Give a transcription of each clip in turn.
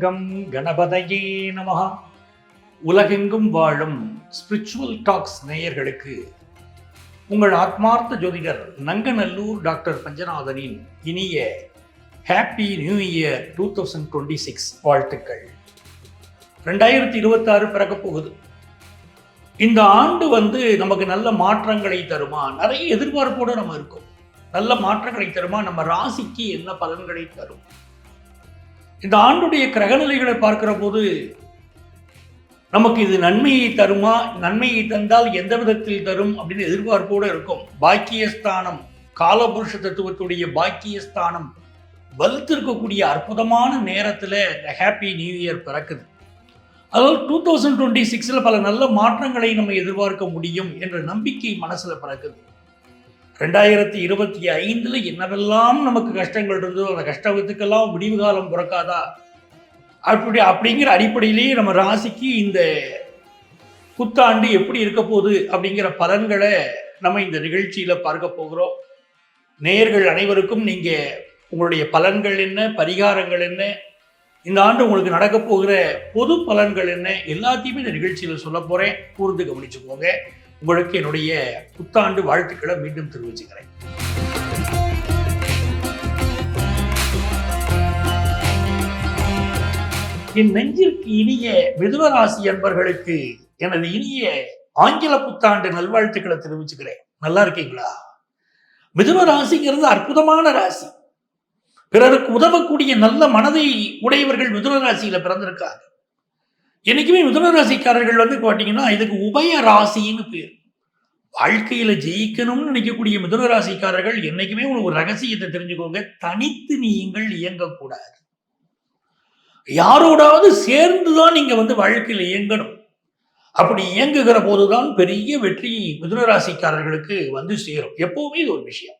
சத்சங்கம் கணபதையே நமகா உலகெங்கும் வாழும் ஸ்பிரிச்சுவல் டாக்ஸ் நேயர்களுக்கு உங்கள் ஆத்மார்த்த ஜோதிடர் நங்கநல்லூர் டாக்டர் பஞ்சநாதனின் இனிய happy new year two thousand twenty six வாழ்த்துக்கள். ரெண்டாயிரத்தி இருபத்தாறு பிறக்க போகுது. இந்த ஆண்டு வந்து நமக்கு நல்ல மாற்றங்களை தருமா? நிறைய எதிர்பார்ப்போடு நம்ம இருக்கோம். நல்ல மாற்றங்களை தருமா? நம்ம ராசிக்கு என்ன பலன்களை தரும்? இந்த ஆண்டுடைய கிரகநிலைகளை பார்க்கிற போது நமக்கு இது நன்மையை தருமா? நன்மையை தந்தால் எந்த விதத்தில் தரும் அப்படின்னு எதிர்பார்ப்போடு இருக்கும். பாக்கியஸ்தானம் காலபுருஷ தத்துவத்துடைய பாக்கியஸ்தானம் வலுத்திருக்கக்கூடிய அற்புதமான நேரத்தில் இந்த ஹாப்பி நியூ இயர் பிறக்குது. அதாவது டூ தௌசண்ட் டுவெண்ட்டி சிக்ஸில் பல நல்ல மாற்றங்களை நம்ம எதிர்பார்க்க முடியும் என்ற நம்பிக்கை மனசில் பிறக்குது. ரெண்டாயிரத்தி இருபத்தி ஐந்தில் என்னவெல்லாம் நமக்கு கஷ்டங்கள் இருந்ததோ அந்த கஷ்டத்துக்கெல்லாம் முடிவு காலம் பிறக்காதா? அப்படி அப்படிங்கிற அடிப்படையிலேயே நம்ம ராசிக்கு இந்த புத்தாண்டு எப்படி இருக்க போகுது அப்படிங்கிற பலன்களை நம்ம இந்த நிகழ்ச்சியில் பார்க்க போகிறோம். நேயர்கள் அனைவருக்கும் நீங்கள் உங்களுடைய பலன்கள் என்ன பரிகாரங்கள் என்ன இந்த ஆண்டு உங்களுக்கு நடக்க போகிற பொது பலன்கள் என்ன எல்லாத்தையுமே இந்த நிகழ்ச்சியில் சொல்ல போகிறேன் கூர்ந்து கவனிச்சுக்கோங்க. உங்களுக்கு என்னுடைய புத்தாண்டு வாழ்த்துக்களை மீண்டும் தெரிவிச்சுக்கிறேன். என் நெஞ்சிற்கு இனிய மிதுனராசி அன்பர்களுக்கு எனது இனிய ஆங்கில புத்தாண்டு நல்வாழ்த்துக்களை தெரிவிச்சுக்கிறேன். நல்லா இருக்கீங்களா? மிதுன ராசிங்கிறது அற்புதமான ராசி. பிறருக்கு உதவக்கூடிய நல்ல மனதை உடையவர்கள் மிதுன ராசியில பிறந்திருக்காங்க. என்னைக்குமே மிதுன ராசிக்காரர்கள் வந்து பார்த்தீங்கன்னா இதுக்கு உபய ராசின்னு பேர். வாழ்க்கையில ஜெயிக்கணும்னு நினைக்கக்கூடிய மிதுன ராசிக்காரர்கள் என்னைக்குமே ஒரு ரகசியத்தை தெரிஞ்சுக்கோங்க. தனித்து நீங்கள் இயங்கக்கூடாது. யாரோடாவது சேர்ந்து தான் நீங்க வந்து வாழ்க்கையில் இயங்கணும். அப்படி இயங்குகிற போதுதான் பெரிய வெற்றி மிதுன ராசிக்காரர்களுக்கு வந்து சேரும். எப்பவுமே இது ஒரு விஷயம்.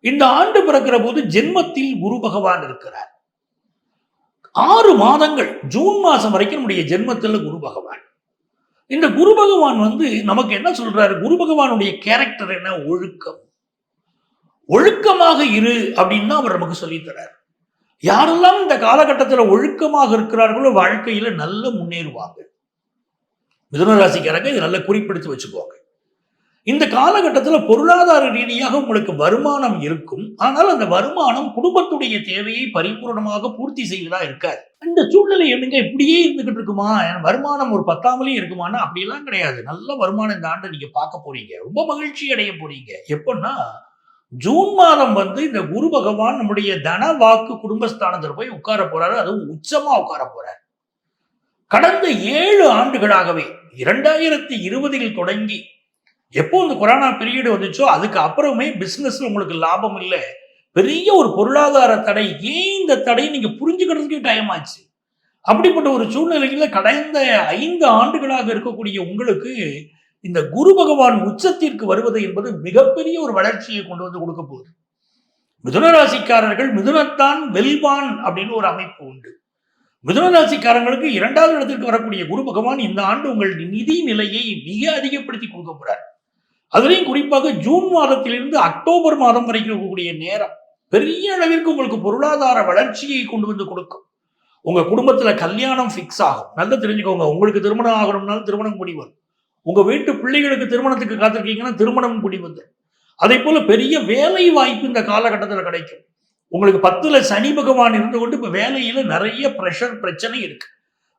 இந்த ஆண்டு பிறக்கிற போது ஜென்மத்தில் குரு பகவான் இருக்கிறார். ஆறு மாதங்கள் ஜூன் மாதம் வரைக்கும் நம்முடைய ஜென்மத்தில் குரு பகவான். இந்த குரு பகவான் வந்து நமக்கு என்ன சொல்றாரு? குரு பகவானுடைய கேரக்டர் என்ன? ஒழுக்கம். ஒழுக்கமாக இரு அப்படின்னு தான் அவர் நமக்கு சொல்லித்தரார் யாரெல்லாம் இந்த காலகட்டத்தில் ஒழுக்கமாக இருக்கிறார்களோ வாழ்க்கையில நல்ல முன்னேறுவாங்க மிதுனராசிக்காரங்க இதை நல்லா குறிப்பிடுத்து வச்சுக்கோங்க. இந்த காலகட்டத்தில் பொருளாதார ரீதியாக உங்களுக்கு வருமானம் இருக்கும். ஆனால் அந்த வருமானம் குடும்பத்துடைய தேவையை பரிபூர்ணமாக பூர்த்தி செய்வதா இருக்காது. இந்த சூழ்நிலை என்னங்க? இப்படியே இருந்துகிட்டு இருக்குமா? வருமானம் ஒரு பத்தாமலேயும் இருக்குமானா அப்படிலாம் கிடையாது. நல்ல வருமானம் இந்த ஆண்டு நீங்க பார்க்க போறீங்க. ரொம்ப மகிழ்ச்சி அடைய போறீங்க. எப்படின்னா ஜூன் மாதம் வந்து இந்த குரு பகவான் நம்முடைய தன வாக்கு குடும்பஸ்தானத்தில் போய் உட்கார போறாரு. அதுவும் உச்சமா உட்கார போறாரு. கடந்த ஏழு ஆண்டுகளாகவே இரண்டாயிரத்தி இருபதில் தொடங்கி எப்போ இந்த கொரோனா பீரியடு வந்துச்சோ அதுக்கு அப்புறமே பிசினஸ்ல உங்களுக்கு லாபம் இல்லை. பெரிய ஒரு பொருளாதார தடை. ஏன் இந்த தடையை நீங்க புரிஞ்சுக்கிறதுக்கே டைம் ஆச்சு? அப்படிப்பட்ட ஒரு சூழ்நிலையில கடந்த ஐந்து ஆண்டுகளாக இருக்கக்கூடிய உங்களுக்கு இந்த குரு பகவான் உச்சத்திற்கு வருவது என்பது மிகப்பெரிய ஒரு வளர்ச்சியை கொண்டு வந்து கொடுக்க போகுது. மிதுன ராசிக்காரர்கள் மிதுனத்தான் வெல்வான் அப்படின்னு ஒரு அமைப்பு உண்டு. மிதுனராசிக்காரங்களுக்கு இரண்டாவது இடத்திற்கு வரக்கூடிய குரு பகவான் இந்த ஆண்டு உங்கள் நிதி நிலையை மிக அதிகப்படுத்தி கொடுக்க போறார். அதுலேயும் குறிப்பாக ஜூன் மாதத்திலிருந்து அக்டோபர் மாதம் வரைக்கும் இருக்கக்கூடிய நேரம் பெரிய அளவிற்கு உங்களுக்கு பொருளாதார வளர்ச்சியை கொண்டு வந்து கொடுக்கும். உங்க குடும்பத்துல கல்யாணம் ஃபிக்ஸ் ஆகும். நல்லா தெரிஞ்சுக்கோங்க உங்களுக்கு திருமணம் ஆகணும்னாலும் திருமணம் கூடி வரும். உங்க வீட்டு பிள்ளைகளுக்கு திருமணத்துக்கு காத்திருக்கீங்கன்னா திருமணம் கூடி வந்துடும் அதே போல பெரிய வேலை வாய்ப்பு இந்த காலகட்டத்தில் கிடைக்கும். உங்களுக்கு பத்துல சனி பகவான் இருந்து கொண்டு இப்ப வேலையில நிறைய ப்ரெஷர் பிரச்சனை இருக்கு.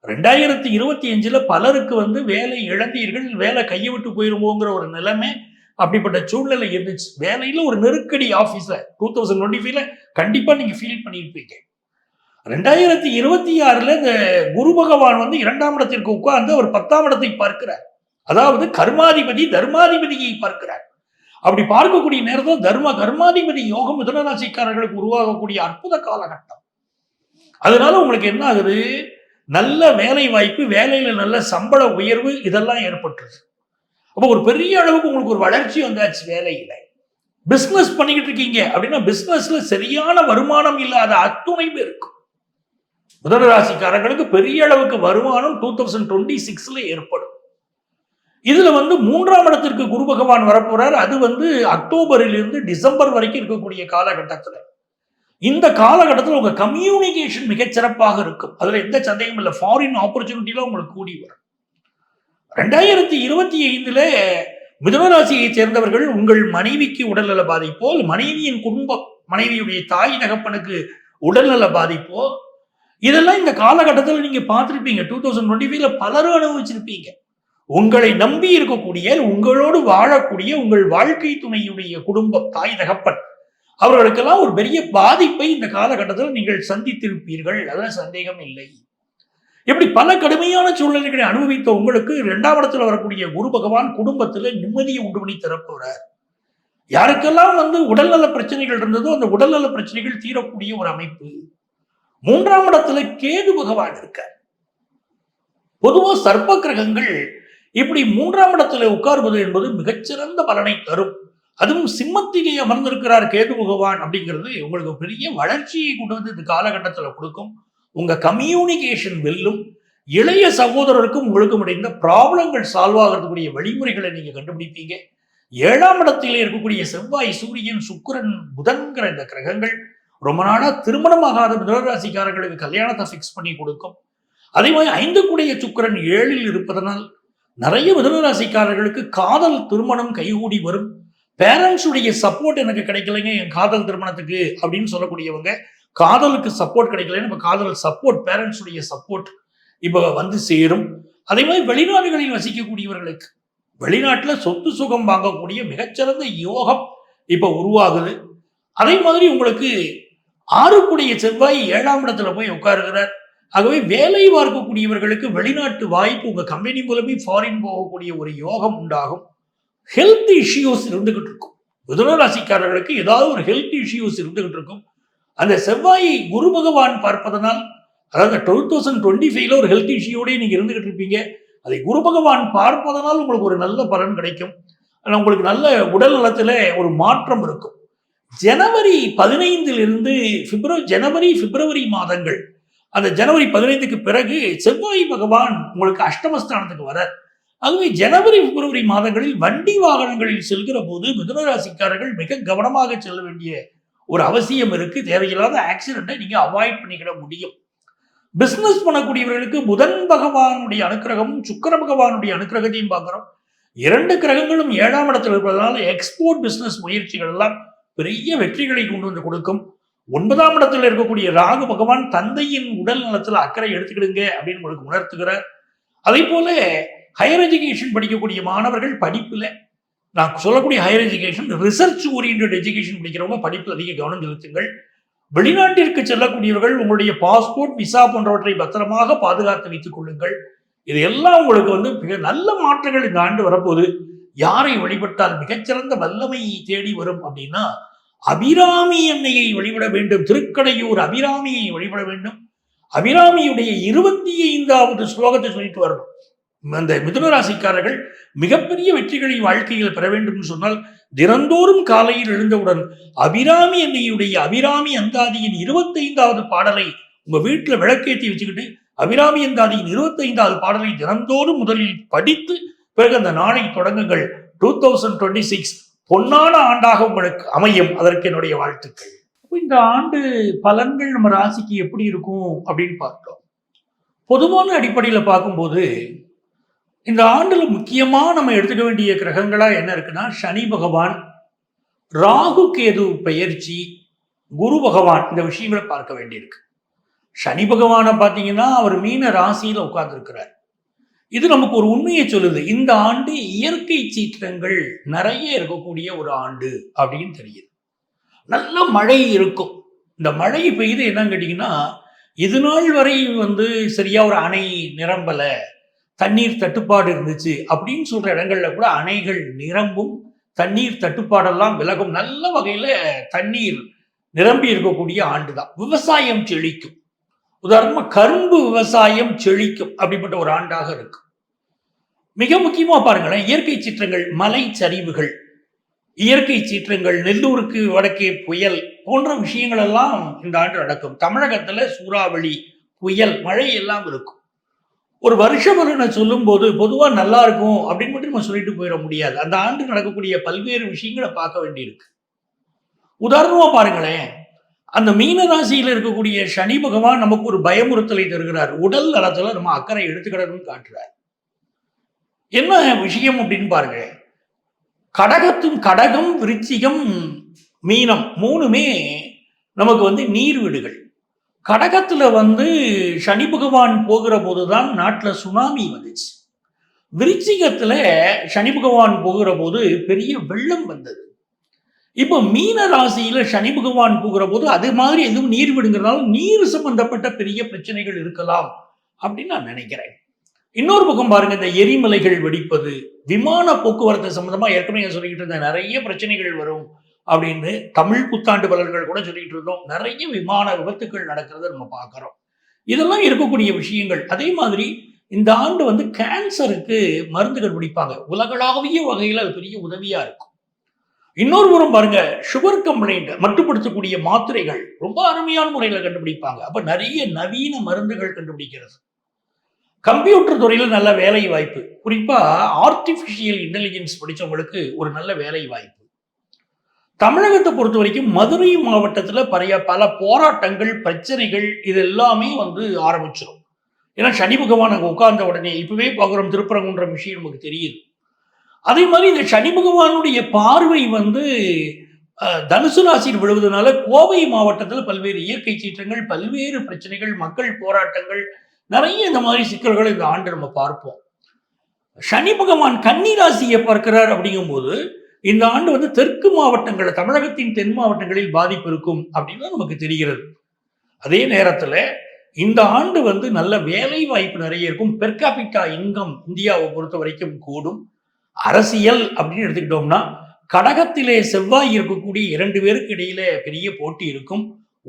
ரெண்டாயிரத்தி இருபத்தி அஞ்சுல பலருக்கு வந்து வேலை இழந்தீர்கள் வேலை கையை விட்டு போயிருமோங்கிற ஒரு நிலைமை அப்படிப்பட்ட சூழ்நிலை இருந்துச்சு. வேலையில ஒரு நெருக்கடி ஆஃபீஸில் டூ தௌசண்ட் டுவெண்ட்டி ஃபைவ்ல கண்டிப்பாக நீங்கள் ஃபீல் பண்ணியிருப்பீங்க ரெண்டாயிரத்தி இருபத்தி ஆறுல இந்த குரு பகவான் வந்து இரண்டாம் இடத்திற்கு உட்கார்ந்து அவர் பத்தாம் இடத்தை பார்க்கிறார். அதாவது கர்மாதிபதி தர்மாதிபதியை பார்க்கிறார். அப்படி பார்க்கக்கூடிய நேரத்தில் தர்ம கர்மாதிபதி யோகம் மிதனராசிக்காரர்களுக்கு உருவாகக்கூடிய அற்புத காலகட்டம். அதனால உங்களுக்கு என்ன ஆகுது? நல்ல வேலை வாய்ப்பு வேலையில நல்ல சம்பள உயர்வு இதெல்லாம் ஏற்பட்டுருது. அப்போ ஒரு பெரிய அளவுக்கு உங்களுக்கு ஒரு வளர்ச்சி வந்தாச்சு வேலையில். பிஸ்னஸ் பண்ணிக்கிட்டு இருக்கீங்க. அப்படின்னா பிஸ்னஸ்ல சரியான வருமானம் இல்லாத அத்துணை இருக்கும் முதலராசிக்காரங்களுக்கு பெரிய அளவுக்கு வருமானம் டூ தௌசண்ட் டுவெண்ட்டி சிக்ஸ்ல ஏற்படும். இதுல வந்து மூன்றாம் இடத்திற்கு குரு பகவான் வரப்போறார். அது வந்து அக்டோபரிலிருந்து டிசம்பர் வரைக்கும் இருக்கக்கூடிய காலகட்டத்தில். இந்த காலகட்டத்தில் உங்க கம்யூனிகேஷன் மிகச்சிறப்பாக இருக்கும். அதுல எந்த சந்தேகமும் இல்லை. ஃபாரின் ஆப்பர்ச்சுனிட்டிலாம் உங்களுக்கு கூடி வரும். ரெண்டாயிரத்தி இருபத்தி ஐந்துல மிதுனராசியை சேர்ந்தவர்கள் உங்கள் மனைவிக்கு உடல்நல பாதிப்போ. மனைவியின் குடும்ப மனைவியுடைய தாய் தகப்பனுக்கு உடல்நல பாதிப்போ. இதெல்லாம் இந்த காலகட்டத்தில் நீங்க பார்த்துருப்பீங்க. டூ தௌசண்ட் டுவெண்ட்டி ஃபைவ்ல பலரும் அனுபவிச்சிருப்பீங்க. உங்களை நம்பி இருக்கக்கூடிய உங்களோடு வாழக்கூடிய உங்கள் வாழ்க்கை துணையுடைய குடும்பம் தாய் தகப்பன். அவர்களுக்கெல்லாம் ஒரு பெரிய பாதிப்பை இந்த காலகட்டத்தில் நீங்கள் சந்தித்திருப்பீர்கள். அதில் சந்தேகம் இல்லை. இப்படி பல கடுமையான சூழ்நிலைகளை அனுபவித்த உங்களுக்கு இரண்டாம் இடத்துல வரக்கூடிய குரு பகவான் குடும்பத்துல நிம்மதியை உண்டு பண்ணி தரப்போறார். யாருக்கெல்லாம் வந்து உடல்நல பிரச்சனைகள் இருந்ததோ அந்த உடல்நல பிரச்சனைகள் தீரக்கூடிய ஒரு அமைப்பு. மூன்றாம் இடத்துல கேது பகவான் இருக்கார். பொதுவா சர்ப்ப கிரகங்கள் இப்படி மூன்றாம் இடத்துல உட்கார்வது என்பது மிகச்சிறந்த பலனை தரும். அதுவும் சிம்மத்திலே அமர்ந்திருக்கிறார் கேது பகவான் அப்படிங்கிறது உங்களுக்கு பெரிய வளர்ச்சியை கொண்டு வந்து இந்த காலகட்டத்தில் கொடுக்கும். உங்கள் கம்யூனிகேஷன் வெல்லும் இளைய சகோதரருக்கும் உங்களுக்கும் இடைந்த ப்ராப்ளங்கள் சால்வ் ஆகிறதுக்குரிய வழிமுறைகளை நீங்கள் கண்டுபிடிப்பீங்க. ஏழாம் இடத்தில் இருக்கக்கூடிய செவ்வாய் சூரியன் சுக்கிரன் புதன்கிற இந்த கிரகங்கள் ரொம்ப நாளாக திருமணமாகாத மிதராசிக்காரர்களுக்கு கல்யாணத்தை ஃபிக்ஸ் பண்ணி கொடுக்கும். அதே மாதிரி ஐந்து கூடிய சுக்கிரன் ஏழில் இருப்பதனால் நிறைய மிதனராசிக்காரர்களுக்கு காதல் திருமணம் கைகூடி வரும். பேரண்ட்ஸுடைய சப்போர்ட் எனக்கு கிடைக்கலைங்க என் காதல் திருமணத்துக்கு அப்படின்னு சொல்லக்கூடியவங்க காதலுக்கு சப்போர்ட் கிடைக்கலன்னு இப்போ காதல் சப்போர்ட் பேரண்ட்ஸுடைய சப்போர்ட் இப்போ வந்து சேரும். அதே மாதிரி வெளிநாடுகளில் வசிக்கக்கூடியவர்களுக்கு வெளிநாட்டில் சொத்து சுகம் வாங்கக்கூடிய மிகச்சிறந்த யோகம் இப்போ உருவாகுது. அதே மாதிரி உங்களுக்கு ஆறுக்குடைய செவ்வாய் ஏழாம் இடத்துல போய் உட்காருகிறார். ஆகவே வேலை பார்க்கக்கூடியவர்களுக்கு வெளிநாட்டு வாய்ப்பு உங்கள் கம்பெனி மூலமே ஃபாரின் போகக்கூடிய ஒரு யோகம் உண்டாகும். ஹெல்த் இஷ்யூஸ் இருந்துகிட்டு இருக்கும். மிதுன ராசிக்காரர்களுக்கு ஏதாவது ஒரு ஹெல்த் இஷ்யூஸ் இருந்துகிட்டு இருக்கும். அந்த செவ்வாயை குரு பகவான் பார்ப்பதனால் அதாவது டுவெல் தௌசண்ட் டுவெண்ட்டி ஃபைவ்ல ஒரு ஹெல்த் இஷ்யூடே நீங்கள் இருந்துகிட்டு இருப்பீங்க. அதை குரு பகவான் பார்ப்பதனால் உங்களுக்கு ஒரு நல்ல பலன் கிடைக்கும். ஆனால் உங்களுக்கு நல்ல உடல் நலத்தில் ஒரு மாற்றம் இருக்கும். ஜனவரி பதினைந்திலிருந்து பிப்ரவரி ஜனவரி பிப்ரவரி மாதங்கள். அந்த ஜனவரி பதினைந்துக்கு பிறகு செவ்வாய் பகவான் உங்களுக்கு அஷ்டமஸ்தானத்துக்கு வர ஆகவே ஜனவரி பிப்ரவரி மாதங்களில் வண்டி வாகனங்களில் செல்கிற போது மிதுனராசிக்காரர்கள் மிக கவனமாக செல்ல வேண்டிய ஒரு அவசியம் இருக்கு. தேவையில்லாத ஆக்சிடெண்ட்டை நீங்கள் அவாய்ட் பண்ணிக்கிட முடியும். பிஸ்னஸ் பண்ணக்கூடியவர்களுக்கு புதன் பகவானுடைய அனுக்கிரகமும் சுக்கர பகவானுடைய அனுக்கிரகத்தையும் பார்க்குறோம். இரண்டு கிரகங்களும் ஏழாம் இடத்தில் இருப்பதனால எக்ஸ்போர்ட் பிஸ்னஸ் முயற்சிகள் எல்லாம் பெரிய வெற்றிகளை கொண்டு வந்து கொடுக்கும். ஒன்பதாம் இடத்துல இருக்கக்கூடிய ராகு பகவான் தந்தையின் உடல் நலத்துல அக்கறை எடுத்துக்கிடுங்க அப்படின்னு உங்களுக்கு உணர்த்துகிறார். அதே போல ஹையர் எஜுகேஷன் படிக்கக்கூடிய மாணவர்கள் படிப்பில் நான் சொல்லக்கூடிய higher education research orient education படிக்கிறவங்க படிப்பில் அதிக கவனம் செலுத்துங்கள். வெளிநாட்டிற்கு செல்லக்கூடியவர்கள் உங்களுடைய பாஸ்போர்ட் விசா போன்றவற்றை பத்திரமாக பாதுகாத்து வைத்துக் கொள்ளுங்கள். இது எல்லாம் உங்களுக்கு வந்து மிக நல்ல மாற்றங்கள் இந்த ஆண்டு வரப்போது யாரை வழிபட்டால் மிகச்சிறந்த வல்லமையை தேடி வரும் அப்படின்னா அபிராமி அன்னையை வழிபட வேண்டும். திருக்கடையூர் அபிராமியை வழிபட வேண்டும். அபிராமியுடைய இருபத்தி ஐந்தாவது ஸ்லோகத்தை சொல்லிட்டு வரணும். அந்த மிதுனராசிக்காரர்கள் மிகப்பெரிய வெற்றிகளை வாழ்க்கையில் பெற வேண்டும் என்று சொன்னால் தினந்தோறும் காலையில் எழுந்தவுடன் அபிராமி அன்னையுடைய அபிராமி அந்தாதியின் இருபத்தைந்தாவது பாடலை உங்க வீட்டுல விளக்கேற்றி வச்சுக்கிட்டு அபிராமி அந்தாதியின் இருபத்தைந்தாவது பாடலை தினந்தோறும் முதலில் படித்து பிறகு அந்த நாளை தொடங்குங்கள். டூ தௌசண்ட் டுவெண்ட்டி சிக்ஸ் பொன்னான ஆண்டாக உங்களுக்கு அமையும். அதற்கு என்னுடைய வாழ்த்துக்கள். இந்த ஆண்டு பலன்கள் நம்ம ராசிக்கு எப்படி இருக்கும் அப்படின்னு பார்த்தோம் பொதுவான அடிப்படையில் பார்க்கும்போது இந்த ஆண்டில் முக்கியமாக நம்ம எடுத்துக்க வேண்டிய கிரகங்களாக என்ன இருக்குன்னா சனி பகவான் ராகு கேது பெயர்ச்சி குரு பகவான் இந்த விஷயங்களை பார்க்க வேண்டியிருக்கு. சனி பகவானை பார்த்தீங்கன்னா அவர் மீன ராசியில் உட்கார்ந்துருக்கிறார். இது நமக்கு ஒரு உண்மையை சொல்லுது. இந்த ஆண்டு இயற்கை சீற்றங்கள் நிறைய இருக்கக்கூடிய ஒரு ஆண்டு அப்படின்னு தெரியுது. நல்ல மழை இருக்கும். இந்த மழை பெய்து என்னன்னு கேட்டிங்கன்னா இது நாள் வரை வந்து சரியா ஒரு அணை நிரம்பலை. தண்ணீர் தட்டுப்பாடு இருந்துச்சு அப்படின்னு சொல்ற இடங்கள்ல கூட அணைகள் நிரம்பும் தண்ணீர் தட்டுப்பாடெல்லாம் விலகும். நல்ல வகையில தண்ணீர் நிரம்பி இருக்கக்கூடிய ஆண்டு தான் விவசாயம் செழிக்கும். உதாரணமா கரும்பு விவசாயம் செழிக்கும் அப்படிப்பட்ட ஒரு ஆண்டாக இருக்கும் மிக முக்கியமா பாருங்களேன் இயற்கை சீற்றங்கள் மலை சரிவுகள் இயற்கை சீற்றங்கள் நெல்லூருக்கு வடக்கே புயல் போன்ற விஷயங்கள் எல்லாம் இந்த ஆண்டு நடக்கும். தமிழகத்துல சூறாவளி புயல் மழை எல்லாம் இருக்கும். ஒரு வருஷ பலனை சொல்லும் போது நல்லா இருக்கும் அப்படின்னு மட்டும் நம்ம சொல்லிட்டு போயிட முடியாது. அந்த ஆண்டு நடக்கக்கூடிய பல்வேறு விஷயங்களை பார்க்க வேண்டியிருக்கு. உதாரணமாக பாருங்களேன். அந்த மீன ராசியில் இருக்கக்கூடிய சனி பகவான் நமக்கு ஒரு பயமுறுத்தலை தருகிறார். உடல் நலத்தில் நம்ம அக்கறை எடுத்துக்கிடணும்னு காட்டுறார். என்ன விஷயம் அப்படின்னு பாருங்க கடகத்தும் கடகம் விருச்சிகம் மீனம் மூணுமே நமக்கு வந்து நீர் வீடுகள். கடகத்தில் வந்து சனி பகவான் போகிற போதுதான் நாட்டில் சுனாமி வந்துச்சு. விருச்சிகத்தில் சனி பகவான் போகிற போது பெரிய வெள்ளம் வந்தது. இப்போ மீன ராசியில சனி பகவான் போகிற போது அது மாதிரி எதுவும் நீர் விடுங்கிறதால நீர் சம்பந்தப்பட்ட பெரிய பிரச்சனைகள் இருக்கலாம் அப்படின்னு நான் நினைக்கிறேன். இன்னொரு பக்கம் பாருங்க இந்த எரிமலைகள் வெடிப்பது விமான போக்குவரத்து சம்பந்தமா ஏற்கனவே சொல்லிக்கிட்டு இருந்த நிறைய பிரச்சனைகள் வரும். அப்படின்னு தமிழ் புத்தாண்டு பலர்கள் கூட சொல்லிட்டு இருந்தோம். நிறைய விமான விபத்துக்கள் நடக்கிறத நம்ம பார்க்குறோம். இதெல்லாம் இருக்கக்கூடிய விஷயங்கள். அதே மாதிரி இந்த ஆண்டு வந்து கேன்சருக்கு மருந்து கண்டுபிடிப்பாங்க உலகளாவிய வகையில் அது பெரிய உதவியா இருக்கும். இன்னொரு புறம் பாருங்க சுகர் கம்ப்ளைண்ட் மட்டுப்படுத்தக்கூடிய மாத்திரைகள் ரொம்ப அருமையான முறையில் கண்டுபிடிப்பாங்க. அப்போ நிறைய நவீன மருந்துகள் கண்டுபிடிக்கிறது. கம்ப்யூட்டர் துறையில் நல்ல வேலை வாய்ப்பு. குறிப்பா ஆர்டிஃபிஷியல் இன்டெலிஜென்ஸ் படித்தவங்களுக்கு ஒரு நல்ல வேலை வாய்ப்பு. தமிழகத்தை பொறுத்த வரைக்கும் மதுரை மாவட்டத்தில் பழைய பல போராட்டங்கள் பிரச்சனைகள் இது எல்லாமே வந்து ஆரம்பிச்சிடும் ஏன்னா சனி பகவான் அங்கே உட்கார்ந்த உடனே இப்பவே பார்க்குறோம் திருப்பரங்குன்ற விஷயம் நமக்கு தெரியுது. அதே மாதிரி இந்த சனி பகவானுடைய பார்வை வந்து தனுசு ராசியில் விழுவதனால கோவை மாவட்டத்தில் பல்வேறு இயற்கை சீற்றங்கள் பல்வேறு பிரச்சனைகள் மக்கள் போராட்டங்கள் நிறைய இந்த மாதிரி சிக்கல்களை இந்த ஆண்டு நம்ம பார்ப்போம். சனி பகவான் கன்னி ராசியை பார்க்கிறார் அப்படிங்கும்போது இந்த ஆண்டு வந்து தெற்கு மாவட்டங்கள் தமிழகத்தின் தென் மாவட்டங்களில் பாதிப்பு இருக்கும் அப்படின்னு நமக்கு தெரிகிறது. அதே நேரத்தில் இந்த ஆண்டு வந்து நல்ல வேலை வாய்ப்பு நிறைய இருக்கும். பெர்காபிட்டா இன்கம் இந்தியாவை பொறுத்த வரைக்கும் கூடும். அரசியல் அப்படின்னு எடுத்துக்கிட்டோம்னா கடகத்திலே செவ்வாய் இருக்கக்கூடிய இரண்டு பேருக்கு இடையில பெரிய போட்டி இருக்கும்.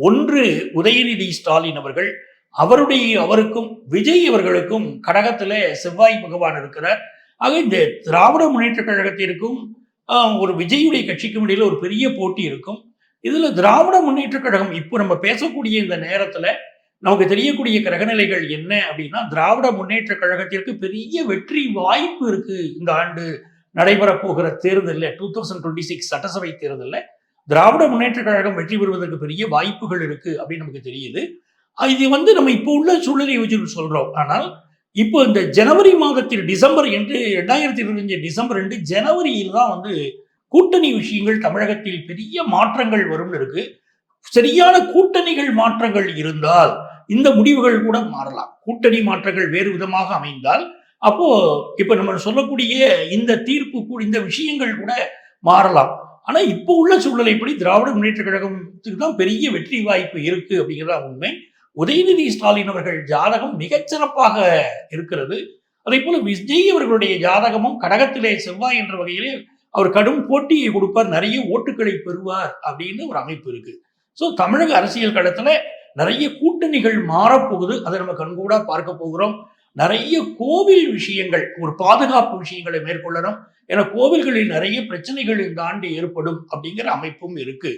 ஒன்று உதயநிதி ஸ்டாலின் அவர்கள். அவருடைய அவருக்கும் விஜய் அவர்களுக்கும் கடகத்தில் செவ்வாய் பகவான் இருக்கிறார். ஆக இந்த திராவிட முன்னேற்ற கழகத்திற்கும் ஒரு விஜயுடைய கட்சிக்கும் இடையில ஒரு பெரிய போட்டி இருக்கும். இதுல திராவிட முன்னேற்ற கழகம் இப்போ நம்ம பேசக்கூடிய இந்த நேரத்துல நமக்கு தெரியக்கூடிய கிரகநிலைகள் என்ன அப்படின்னா திராவிட முன்னேற்ற கழகத்திற்கு பெரிய வெற்றி வாய்ப்பு இருக்கு. இந்த ஆண்டு நடைபெறப்போகிற தேர்தலில் டூ தௌசண்ட் டுவெண்ட்டி சிக்ஸ் சட்டசபை தேர்தலில் திராவிட முன்னேற்ற கழகம் வெற்றி பெறுவதற்கு பெரிய வாய்ப்புகள் இருக்கு அப்படின்னு நமக்கு தெரியுது. இது வந்து நம்ம இப்போ உள்ள சூழ்நிலையை வச்சு சொல்றோம். ஆனால் இப்போ இந்த ஜனவரி மாதத்தில் டிசம்பர் என்று ரெண்டாயிரத்தி இருபத்தஞ்சு டிசம்பர் ரெண்டு ஜனவரியில் தான் வந்து கூட்டணி விஷயங்கள் தமிழகத்தில் பெரிய மாற்றங்கள் வரும்னு இருக்கு. சரியான கூட்டணிகள் மாற்றங்கள் இருந்தால் இந்த முடிவுகள் கூட மாறலாம். கூட்டணி மாற்றங்கள் வேறு விதமாக அமைந்தால் அப்போ இப்ப நம்ம சொல்லக்கூடிய இந்த தீர்ப்பு கூட இந்த விஷயங்கள் கூட மாறலாம். ஆனா இப்போ உள்ள சூழ்நிலைப்படி திராவிட முன்னேற்ற கழகத்துக்கு தான் பெரிய வெற்றி வாய்ப்பு இருக்கு அப்படிங்கிறதா உண்மை. உதயநிதி ஸ்டாலின் அவர்கள் ஜாதகம் மிகச்சிறப்பாக இருக்கிறது. அதே போல விஜய் அவர்களுடைய ஜாதகமும் கடகத்திலே செவ்வாய் என்ற வகையிலே அவர் கடும் போட்டியை கொடுப்பார் நிறைய ஓட்டுகளை பெறுவார் அப்படின்னு ஒரு அமைப்பு இருக்கு. ஸோ தமிழக அரசியல் களத்துல நிறைய கூட்டணிகள் மாறப்போகுது. அதை நம்ம கண்கூடா பார்க்க போகிறோம். நிறைய கோவில் விஷயங்கள் ஒரு பாதுகாப்பு விஷயங்களை மேற்கொள்ளணும். ஏன்னா கோவில்களில் நிறைய பிரச்சனைகள் இந்த ஆண்டு ஏற்படும் அப்படிங்கிற அமைப்பும் இருக்கு.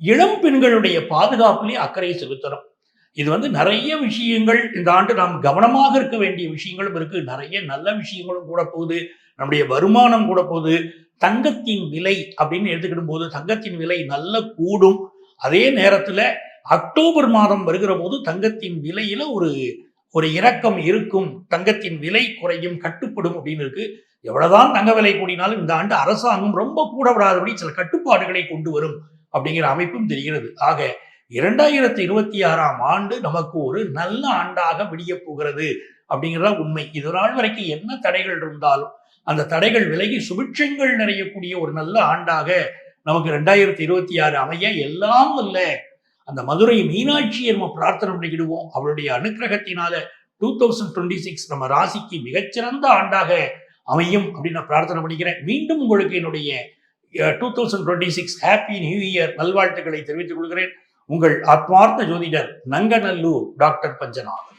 இளம் பெண்களுடைய பாதுகாப்புலேயே அக்கறை செலுத்தணும். இது வந்து நிறைய விஷயங்கள் இந்த ஆண்டு நாம் கவனமாக இருக்க வேண்டிய விஷயங்களும் இருக்கு. நிறைய நல்ல விஷயங்களும் கூட போகுது. நம்முடைய வருமானம் கூட போகுது. தங்கத்தின் விலை அப்படின்னு எடுத்துக்கிடும் போது தங்கத்தின் விலை நல்ல கூடும். அதே நேரத்துல அக்டோபர் மாதம் வருகிற போது தங்கத்தின் விலையில ஒரு ஒரு இறக்கம் இருக்கும். தங்கத்தின் விலை குறையும் கட்டுப்படும் அப்படின்னு இருக்கு. எவ்வளவுதான் தங்க விலை கூடினாலும் இந்த ஆண்டு அரசாங்கம் ரொம்ப கூட விடாதபடி சில கட்டுப்பாடுகளை கொண்டு வரும் அப்படிங்கிற அமைப்பும் தெரிகிறது. ஆக இரண்டாயிரத்தி இருபத்தி ஆறாம் ஆண்டு நமக்கு ஒரு நல்ல ஆண்டாக விடிய போகிறது அப்படிங்கிறதா உண்மை. இது நாள் வரைக்கும் என்ன தடைகள் இருந்தாலும் அந்த தடைகள் விலகி சுபிட்சங்கள் நிறையக்கூடிய ஒரு நல்ல ஆண்டாக நமக்கு ரெண்டாயிரத்தி இருபத்தி ஆறு அமைய எல்லாம் அல்ல. அந்த மதுரை மீனாட்சி நம்ம பிரார்த்தனை பண்ணிக்கிடுவோம். அவளுடைய அனுக்கிரகத்தினால டூ தௌசண்ட் டுவெண்ட்டி சிக்ஸ் நம்ம ராசிக்கு மிகச்சிறந்த ஆண்டாக அமையும் அப்படின்னு நான் பிரார்த்தனை பண்ணிக்கிறேன். மீண்டும் உங்களுக்கு என்னுடைய two thousand twenty six happy new year நல்வாழ்த்துக்களை தெரிவித்துக் கொள்கிறேன். உங்கள் ஆத்மார்த்த ஜோதிடர் நங்கநல்லூர் டாக்டர் பஞ்சநாதன்.